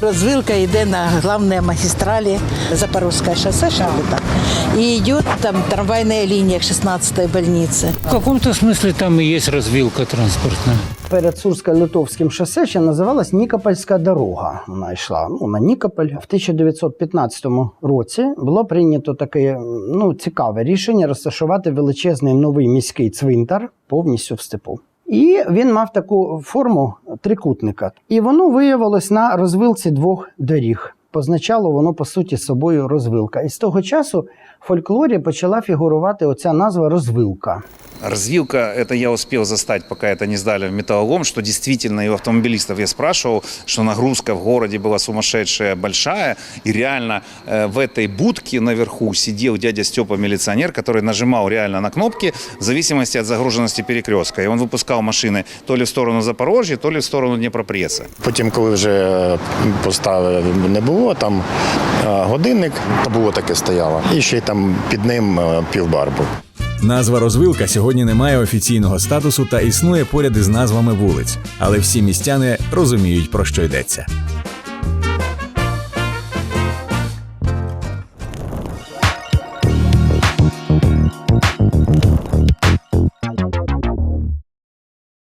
Развилка йде на главной магистрали Запорожское шоссе Шарлота. И идет там трамвайная линия к 16-й больнице. В каком-то смысле там и есть развилка транспортная. Перед Сурсько-Литовським шосе ще називалась Нікопольська дорога. Вона йшла ну, на Нікополь. В 1915 році було прийнято таке ну, цікаве рішення розташувати величезний новий міський цвинтар повністю в степу. І він мав таку форму трикутника. І воно виявилось на розвилці двох доріг Позначало воно по суті собою розвилка. І з того часу в фольклорі почала фігурувати оця назва розвилка. Развилка, это я успел застать, пока это не сдали в металлолом, что действительно и у автомобилистов я спрашивал, что нагрузка в городе была сумасшедшая, большая, и реально э, в этой будке наверху сидел дядя Степа милиционер, который нажимал реально на кнопки в зависимости от загруженности перекрестка, и он выпускал машины то ли в сторону Запорожья, то ли в сторону Днепропресса. Потім, коли вже постави не було, там е, годинник, було таке стояло. І ще й там під ним е, півбар був. Назва розвилка сьогодні не має офіційного статусу та існує поряд із назвами вулиць, але всі містяни розуміють про що йдеться.